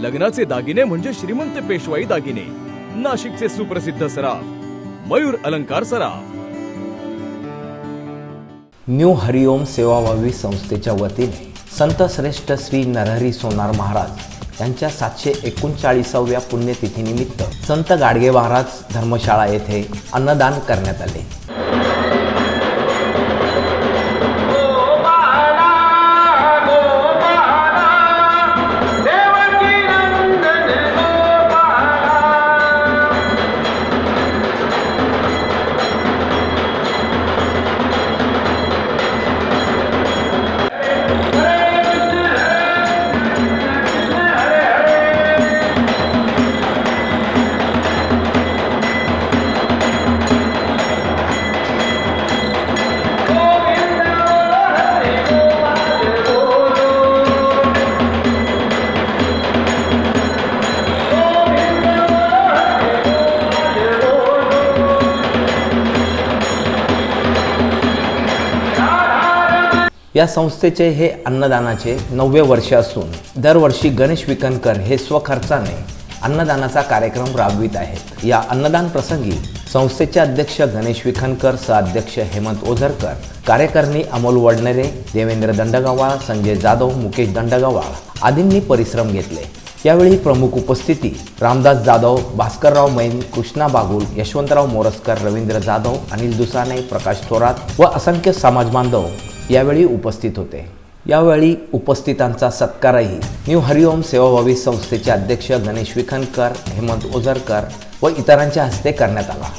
लग्नाचे दागिने म्हणजे श्रीमंत पेशवाई दागिने. नाशिकचे सुप्रसिद्ध सराफ मयूर अलंकार सराफ. न्यू हरिओम सेवाभावी संस्थेच्या वतीने संत श्रेष्ठ श्री नरहरी सोनार महाराज यांच्या सातशे एकोणचाळीसाव्या पुण्यतिथीनिमित्त संत गाडगे महाराज धर्मशाळा येथे अन्नदान करण्यात आले. या संस्थेचे हे अन्नदानाचे नववे वर्ष असून दरवर्षी गणेश विकनकर हे स्वखर्चाने अन्नदानाचा कार्यक्रम राबवित आहेत. या अन्नदान प्रसंगी संस्थेचे अध्यक्ष गणेश विखनकर सहअध्यक्ष हेमंत ओझरकर कार्यकारिणी अमोल वडनेरे देवेंद्र दंडगवाळ संजय जाधव मुकेश दंडगवाळ आदींनी परिश्रम घेतले. यावेळी प्रमुख उपस्थिती रामदास जाधव भास्करराव मैन कृष्णा बागुल यशवंतराव मोरसकर रवींद्र जाधव अनिल दुसाने प्रकाश थोरात व असंख्य समाज बांधव यावेळी उपस्थित होते. यावेळी उपस्थितांचा सत्कारही न्यू हरिओम सेवाभावी संस्थेचे अध्यक्ष गणेश विखनकर हेमंत ओझरकर व इतरांच्या हस्ते करण्यात आला.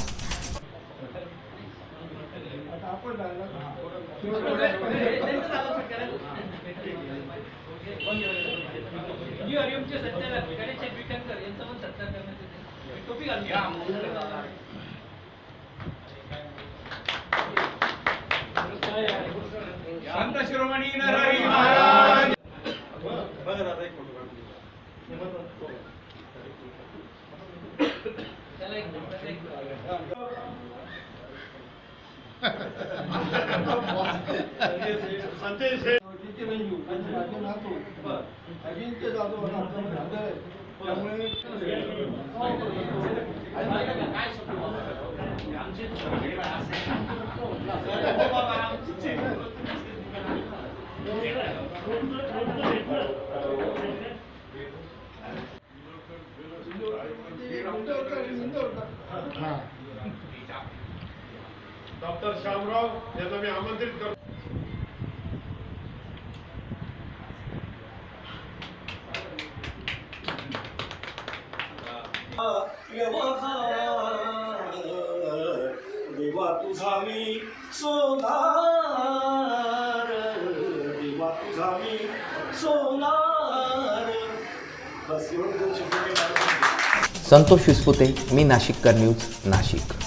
न्यू त्याला एक त्याला एक डॉक्टर श्यामराव यांना मी आमंत्रित करतो. देवा तुझा मी सोनार देवा तुझा मी सोनार. बस. संतोष विस्पुते मी नाशिककर न्यूज नाशिक.